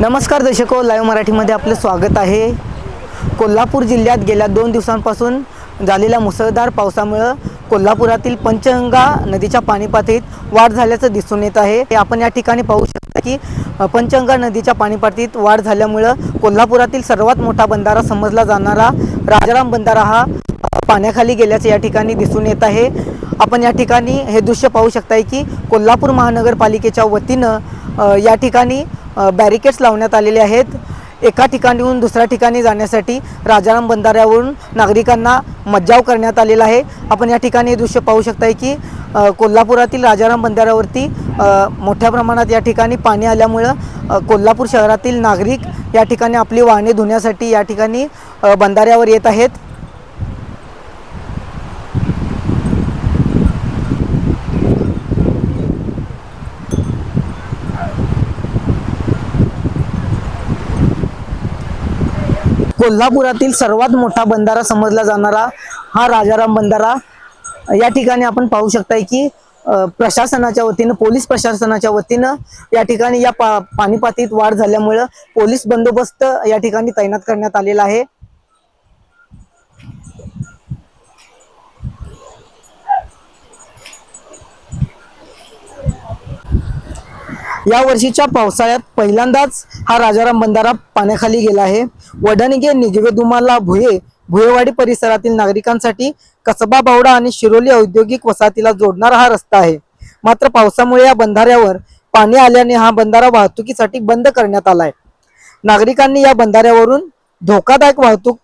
नमस्कार दर्शको लाईव्ह मराठीमध्ये आपलं स्वागत आहे. कोल्हापूर जिल्ह्यात गेल्या दोन दिवसांपासून झालेल्या मुसळधार पावसामुळं कोल्हापुरातील पंचगंगा नदीच्या पाणी पातळीत वाढ झाल्याचं दिसून येत आहे. हे आपण या ठिकाणी पाहू शकता की पंचगंगा नदीच्या पाणी पातळीत वाढ झाल्यामुळं कोल्हापुरातील सर्वात मोठा बंधारा समजला जाणारा राजाराम बंधारा हा पाण्याखाली गेल्याचं या ठिकाणी दिसून येत आहे. आपण या ठिकाणी हे दृश्य पाहू शकताय की कोल्हापूर महानगरपालिकेच्या वतीनं या ठिकाणी बॅरिकेड्स लावण्यात आलेले आहेत. एका ठिकाणीहून दुसऱ्या ठिकाणी जाण्यासाठी राजाराम बंधाऱ्यावरून नागरिकांना मज्जाव करण्यात आलेला आहे. आपण या ठिकाणी दृश्य पाहू शकताय की कोल्हापुरातील राजाराम बंधाऱ्यावरती मोठ्या प्रमाणात या ठिकाणी पाणी आल्यामुळं कोल्हापूर शहरातील नागरिक या ठिकाणी आपली वाहने धुण्यासाठी या ठिकाणी बंधाऱ्यावर येत आहेत. कोल्हापुरातील सर्वात मोठा बंधारा समजला जाणारा हा राजाराम बंधारा. या ठिकाणी आपण पाहू शकताय की प्रशासनाच्या वतीनं पोलीस प्रशासनाच्या वतीनं या ठिकाणी या पा पाणीपातीत वाढ झाल्यामुळं पोलीस बंदोबस्त या ठिकाणी तैनात करण्यात आलेला आहे. या वर्षीच्या पावसाळ्यात पहिल्यांदाच हा राजाराम बंधारा पाण्याखाली गेला आहे. वडणगे निगवे दुमाला भुये भुयेवाडी परिसरातील नागरिकांसाठी कसबा बावडा आणि शिरोली औद्योगिक वसाहतीला जोडणारा हा रस्ता आहे. मात्र पावसामुळे या बंधाऱ्यावर पाणी आल्याने हा बंधारा वाहतुकीसाठी बंद करण्यात आलाय. नागरिकांनी या बंधाऱ्यावरून धोकादायक वाहतूक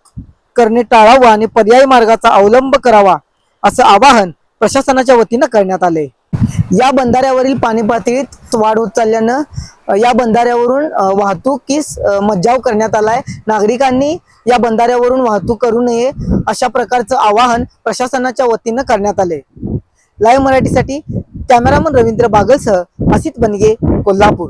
करणे टाळावं आणि पर्यायी मार्गाचा अवलंब करावा असं आवाहन प्रशासनाच्या वतीनं करण्यात आले या बंधाऱ्यावरील पाणी पातळीत वाढ होत चालल्यानं या बंधाऱ्यावरून वाहतुकीस मज्जाव करण्यात आलाय. नागरिकांनी या बंधाऱ्यावरून वाहतूक करू नये अशा प्रकारचं आवाहन प्रशासनाच्या वतीनं करण्यात आले लाईव्ह मराठीसाठी कॅमेरामन रवींद्र बागलसह असित बनगे कोल्हापूर.